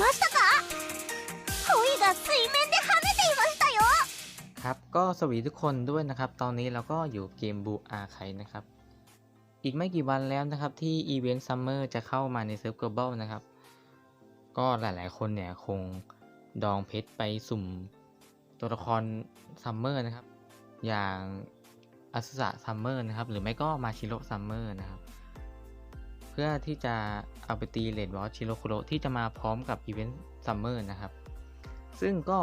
ましたか鯉が水面で跳ねていましたよ ครับ ก็สวัสดีทุกคนด้วยนะครับ ตอนนี้เราก็อยู่เกมบูอาไคนะครับ อีกไม่กี่วันแล้วนะครับที่อีเวนต์ซัมเมอร์จะเข้ามาในเซิร์ฟ global นะครับ ก็หลายๆคนเนี่ยคงดองเพชรไปสุ่มตัวละครซัมเมอร์นะครับ อย่างอัสสะซัมเมอร์นะครับ หรือไม่ก็มาชิโร่ซัมเมอร์นะครับ เพื่อที่จะเอาไปตีเลดบอสชิโรคุโรที่จะมาพร้อมกับอีเวนต์ซัมเมอร์นะครับ ซึ่งก็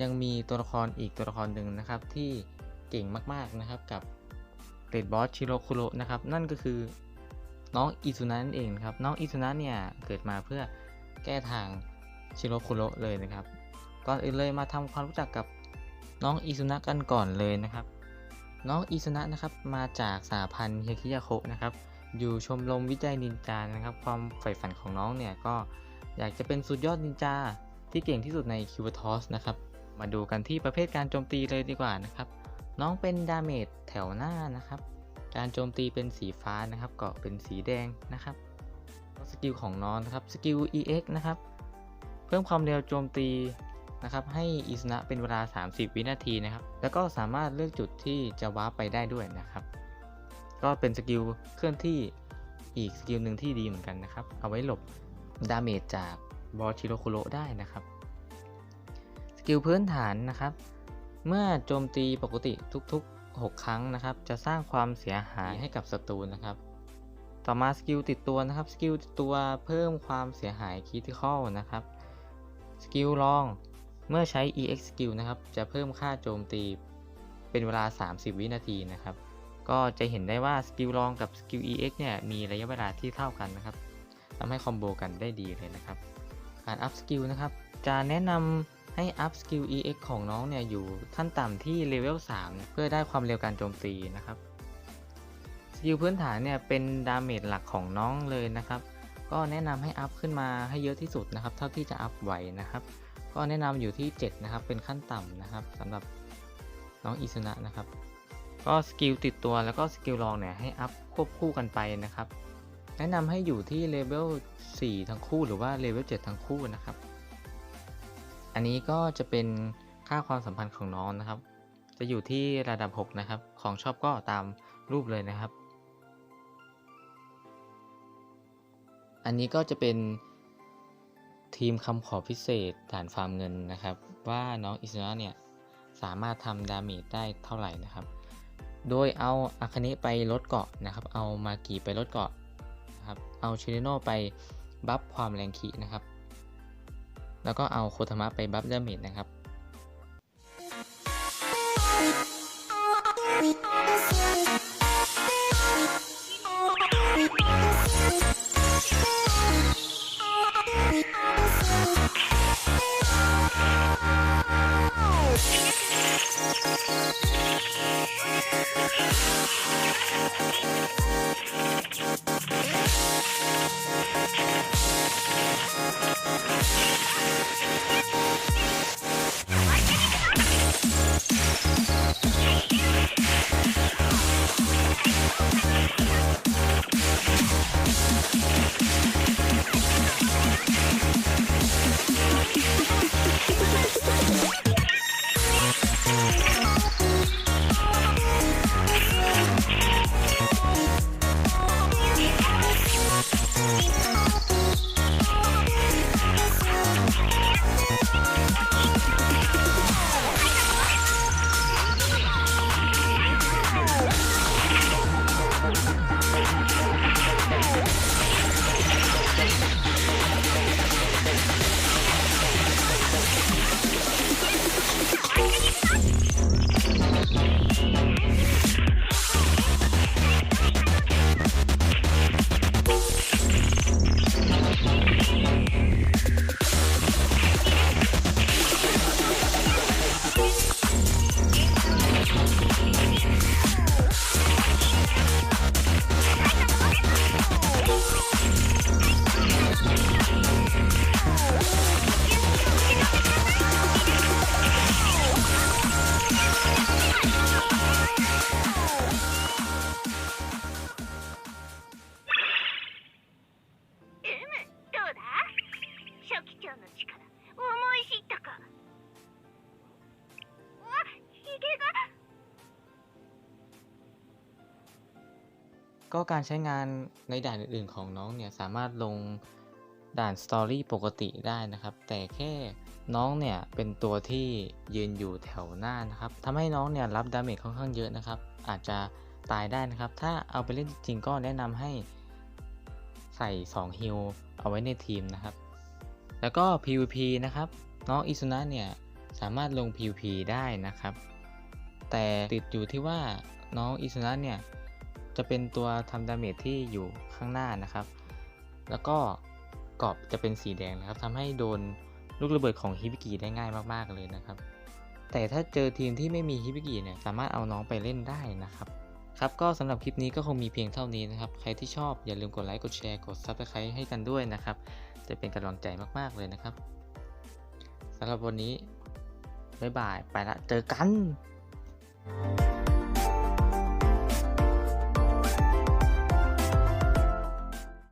ยังมีตัวละครอีกตัวละครหนึ่งนะครับ ที่เก่งมากๆนะครับกับเรดบอสชิโรคุโรนะครับ นั่นก็คือน้องอิซุนะนั่นเองครับ น้องอิซุนะเนี่ยเกิดมาเพื่อแก้ทางชิโรคุโรเลยนะครับ ก่อนอื่นเลยมาทำความรู้จักกับน้องอิซุนะกันก่อนเลยนะครับ น้องอิซุนะนะครับมาจากสาพันธ์เฮคิยาโคะนะครับ อยู่ชมรมวิจัยนินจานะครับ ความใฝ่ฝันของน้องเนี่ยก็อยากจะเป็นสุดยอดนินจาที่เก่งที่สุดในคิวทอสนะครับ มาดูกันที่ประเภทการโจมตีเลยดีกว่านะครับ น้องเป็นดาเมจแถวหน้านะครับ การโจมตีเป็นสีฟ้านะครับ เกาะเป็นสีแดงนะครับสกิลของน้องนะครับสกิล EX นะครับ เพิ่มความเร็วโจมตีนะครับ ให้อิสนะเป็นเวลา 30 วินาทีนะครับ แล้วก็สามารถเลือกจุดที่จะวาร์ปไปได้ด้วยนะครับ ก็เป็นสกิลเคลื่อนที่อีกสกิลหนึ่งที่ดีเหมือนกันนะครับ เอาไว้หลบดาเมจจากบอชิโรคุโรได้นะครับ สกิลพื้นฐานนะครับ เมื่อโจมตีปกติทุกๆ 6 ครั้งนะครับ จะสร้างความเสียหายให้กับศัตรูนะครับ ต่อมาสกิลติดตัวนะครับ สกิลติดตัวเพิ่มความเสียหายคริติคอลนะครับ สกิลรอง เมื่อใช้ EX สกิลนะครับ จะเพิ่มค่าโจมตีเป็นเวลา 30 วินาทีนะครับ ก็จะเห็นได้ว่าสกิลรองกับสกิล EX เนี่ยมีระยะเวลาที่เท่ากันนะครับทำให้คอมโบกันได้ดีเลยนะครับ การอัพสกิลนะครับ จะแนะนำให้อัพสกิล EX ของน้องเนี่ยอยู่ขั้นต่ำที่เลเวล3เพื่อได้ความเร็วการโจมตีนะครับสกิลพื้นฐานเนี่ยเป็นดาเมจหลักของน้องเลยนะครับ ก็แนะนำให้อัพขึ้นมาให้เยอะที่สุดนะครับ เท่าที่จะอัพไหวนะครับ ก็แนะนำอยู่ที่ 7 นะครับ เป็นขั้นต่ำนะครับสำหรับน้องอิซุนะนะครับ ก็สกิลติดตัวแล้วก็สกิลรองเนี่ยให้อัพควบคู่กันไปนะครับ แนะนำให้อยู่ที่เลเวล4ทั้งคู่หรือว่าเลเวล7ทั้งคู่นะครับ อันนี้ก็จะเป็นค่าความสัมพันธ์ของน้องนะครับ จะอยู่ที่ระดับ 6 นะครับ ของชอบก็ตามรูปเลยนะครับ อันนี้ก็จะเป็นทีมคำขอพิเศษฐานฟาร์มเงินนะครับ ว่าน้องอิสระเนี่ยสามารถทำดาเมจได้เท่าไหร่นะครับ โดยเอาอาคาเนะไปลดเกาะนะครับ เอามากีไปลดเกาะนะครับ เอาชิเนโนไปบัฟความแรงขีนะครับ แล้วก็เอาโคทามะไปบัฟดาเมจนะครับ Thank you. の力思い知ったかうわひげが ก็การใช้งานในด่านอื่นๆของน้องเนี่ยสามารถลงด่านสตอรี่ปกติได้นะครับ แต่แค่น้องเนี่ยเป็นตัวที่ยืนอยู่แถวหน้านะครับทำให้น้องเนี่ยรับดาเมจค่อนข้างเยอะนะครับ อาจจะตายได้นะครับ ถ้าเอาไปเล่นจริงๆก็แนะนำให้ใส่2ฮิลเอาไว้ในทีมนะครับ แล้วก็ PVP นะครับน้องอิซุนะเนี่ยสามารถลง PVP ได้นะครับ แต่ติดอยู่ที่ว่าน้องอิซุนะเนี่ยจะเป็นตัวทำดาเมจที่อยู่ข้างหน้านะครับ แล้วก็กรอบจะเป็นสีแดงนะครับทำให้โดนลูกระเบิดของฮิบิกิได้ง่ายมากๆเลยนะครับ แต่ถ้าเจอทีมที่ไม่มีฮิบิกิเนี่ยสามารถเอาน้องไปเล่นได้นะครับครับก็สำหรับคลิปนี้ก็คงมีเพียงเท่านี้นะครับ ใครที่ชอบอย่าลืมกดไลค์กดแชร์กด Subscribe ให้กันด้วยนะครับ จะเป็นกำลังใจมาก ๆ เลยนะครับสำหรับวันนี้ บ๊ายบาย ไปละ เจอกัน